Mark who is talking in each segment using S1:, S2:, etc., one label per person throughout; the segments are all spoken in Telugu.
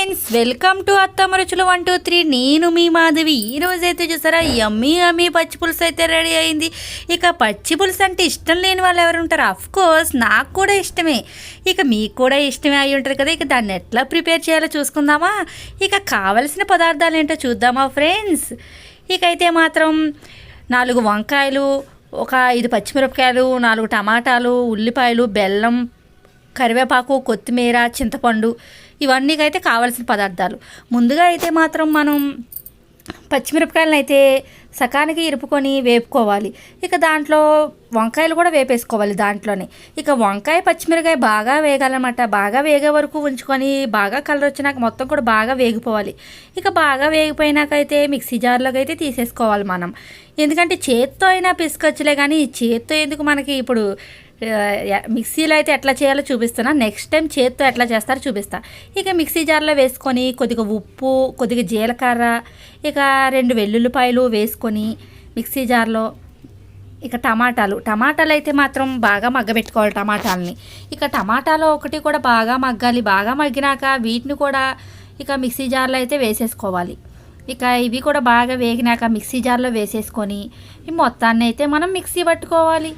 S1: ఫ్రెండ్స్ వెల్కమ్ టు అత్తమ్మ రుచులు వన్ టూ త్రీ. నేను మీ మాధవి. ఈ రోజు అయితే చూసారా యమ్మీ అమ్మీ పచ్చి పులుసు అయితే రెడీ అయింది. ఇక పచ్చి పులుసు అంటే ఇష్టం లేని వాళ్ళు ఎవరు ఉంటారు? అఫ్ కోర్స్ నాకు కూడా ఇష్టమే. ఇక మీకు కూడా ఇష్టమే అయి ఉంటుంది కదా ఇక దాన్ని ఎట్లా ప్రిపేర్ చేయాలో చూసుకుందామా? ఇక కావలసిన పదార్థాలు ఏంటో చూద్దామా ఫ్రెండ్స్? ఇక అయితే మాత్రం నాలుగు వంకాయలు ఒక ఐదు పచ్చిమిరపకాయలు నాలుగు టమాటాలు ఉల్లిపాయలు బెల్లం కరివేపాకు కొత్తిమీర చింతపండు ఇవన్నీ అయితే కావాల్సిన పదార్థాలు. ముందుగా అయితే మాత్రం మనం పచ్చిమిరపకాయలను అయితే సకానికి ఇరుపుకొని వేపుకోవాలి. ఇక దాంట్లో వంకాయలు కూడా వేపేసుకోవాలి దాంట్లోనే. ఇక వంకాయ పచ్చిమిరకాయ బాగా వేగాలన్నమాట. బాగా వేగే వరకు ఉంచుకొని బాగా కలర్ వచ్చినాక మొత్తం కూడా బాగా వేగిపోవాలి. ఇక బాగా వేగిపోయినాక అయితే మిక్సీ జార్లోకి అయితే తీసేసుకోవాలి మనం. ఎందుకంటే చేత్తో అయినా పిసుకొచ్చులే కానీ ఈ చేత్తో ఎందుకు మనకి ఇప్పుడు మిక్సీలో అయితే ఎట్లా చేయాలో చూపిస్తున్నా. నెక్స్ట్ టైం చేత్తో ఎట్లా చేస్తారో చూపిస్తా. ఇక మిక్సీ జార్లో వేసుకొని కొద్దిగా ఉప్పు కొద్దిగా జీలకర్ర ఇక రెండు వెల్లుల్లిపాయలు వేసుకొని మిక్సీ జార్లో ఇక టమాటాలు. టమాటాలు అయితే మాత్రం బాగా మగ్గబెట్టుకోవాలి టమాటాలని. ఇక టమాటాలో ఒకటి కూడా బాగా మగ్గాలి. బాగా మగ్గినాక వీటిని కూడా ఇక మిక్సీ జార్లో అయితే వేసేసుకోవాలి. ఇక ఇవి కూడా బాగా వేగినాక మిక్సీ జార్లో వేసేసుకొని ఈ మొత్తాన్ని అయితే మనం మిక్సీ పట్టుకోవాలి.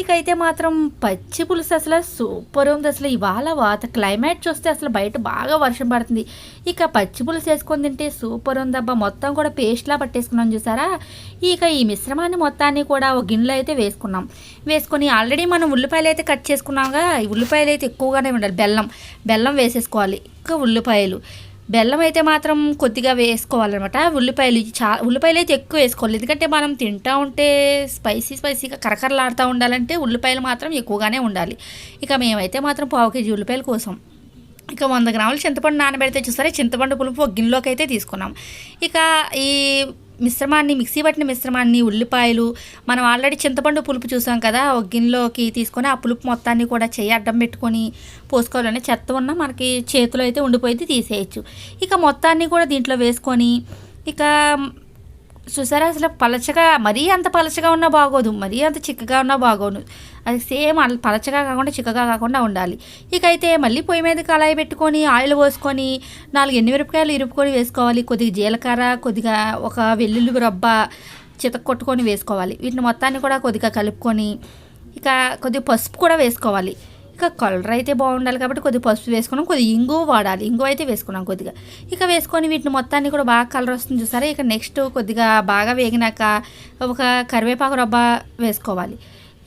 S1: ఇక అయితే మాత్రం పచ్చి పులుసు అసలు సూపర్ ఉంది. అసలు ఇవాళ వాత క్లైమేట్ చూస్తే అసలు బయట బాగా వర్షం పడుతుంది. ఇక పచ్చి పులుసు వేసుకొని తింటే సూపర్ ఉందబ్బా మొత్తం కూడా పేస్ట్లా పట్టేసుకున్నాం చూసారా? ఇక ఈ మిశ్రమాన్ని మొత్తాన్ని కూడా ఒక గిన్నెలో అయితే వేసుకున్నాం. వేసుకొని ఆల్రెడీ మనం ఉల్లిపాయలు అయితే కట్ చేసుకున్నాంగా ఈ ఉల్లిపాయలు అయితే ఎక్కువగానే ఉండాలి. బెల్లం బెల్లం వేసేసుకోవాలి. ఇంకా ఉల్లిపాయలు. బెల్లం అయితే మాత్రం కొద్దిగా వేసుకోవాలన్నమాట. ఉల్లిపాయలు చా ఉల్లిపాయలు అయితే ఎక్కువ వేసుకోవాలి. ఎందుకంటే మనం తింటా ఉంటే స్పైసీ స్పైసీగా కరకరలాడుతూ ఉండాలంటే ఉల్లిపాయలు మాత్రం ఎక్కువగానే ఉండాలి. ఇక మేమైతే మాత్రం పావు కేజీ ఉల్లిపాయల కోసం. ఇక వంద గ్రాములు చింతపండు నానబెడితే చూసారా చింతపండు పులుపు ఒక గిన్నెలోకి అయితే తీసుకున్నాం. ఇక ఈ మిశ్రమాన్ని మిక్సీ పట్టిన మిశ్రమాన్ని ఉల్లిపాయలు మనం ఆల్రెడీ చింతపండు పులుపు చూసాం కదా ఒక గిన్నెలోకి తీసుకొని ఆ పులుపు మొత్తాన్ని కూడా చేయి అడ్డం పెట్టుకొని పోసుకోవాలని చెత్త ఉన్న మనకి చేతిలో అయితే ఉండిపోయింది తీసేయచ్చు. ఇక మొత్తాన్ని కూడా దీంట్లో వేసుకొని ఇక చూసారా? అసలు పలచగా మరీ అంత పలచగా ఉన్నా బాగోదు. మరీ అంత చిక్కగా ఉన్నా బాగోదు. అది సేమ్ అల- పలచగా కాకుండా చిక్కగా కాకుండా ఉండాలి. ఇక అయితే మళ్ళీ పొయ్యి మీద కళాయి పెట్టుకొని ఆయిల్ పోసుకొని నాలుగు ఎండుమిరపకాయలు ఇరుపుకొని వేసుకోవాలి. కొద్దిగా జీలకర్ర కొద్దిగా ఒక వెల్లుల్లి రబ్బ చితక కొట్టుకొని వేసుకోవాలి. వీటిని మొత్తాన్ని కూడా కొద్దిగా కలుపుకొని ఇక కొద్దిగా పసుపు కూడా వేసుకోవాలి. ఇక కలర్ అయితే బాగుండాలి కాబట్టి కొద్దిగా పసుపు వేసుకున్నాం కొద్దిగా ఇంగు వాడాలి. ఇంగు అయితే వేసుకున్నాం కొద్దిగా. ఇక వేసుకొని వీటిని మొత్తాన్ని కూడా బాగా కలర్ వస్తుంది చూసారా? ఇక నెక్స్ట్ కొద్దిగా బాగా వేగినాక ఒక కరివేపాకు రబ్బ వేసుకోవాలి.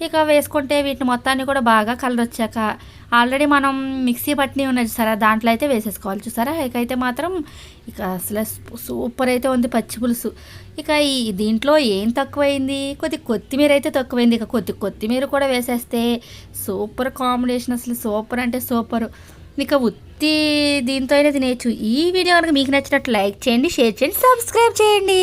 S1: ఇక వేసుకుంటే వీటిని మొత్తాన్ని కూడా బాగా కలర్ వచ్చాక ఆల్రెడీ మనం మిక్సీ పట్టిని ఉన్నది సరే దాంట్లో అయితే వేసేసుకోవాలి. చూసారా? ఇక అయితే మాత్రం ఇక అసలు సూపర్ అయితే ఉంది పచ్చి పులుసు. ఇక ఈ దీంట్లో ఏం తక్కువైంది? కొద్ది కొత్తిమీర అయితే తక్కువైంది. ఇక కొద్ది కొత్తిమీర కూడా వేసేస్తే సూపర్ కాంబినేషన్ అసలు సూపర్ అంటే సూపర్. ఇక ఉత్తి దీంతో అయినా తినేయచ్చు. ఈ వీడియో కనుక మీకు నచ్చినట్లు లైక్ చేయండి షేర్ చేయండి సబ్స్క్రైబ్ చేయండి.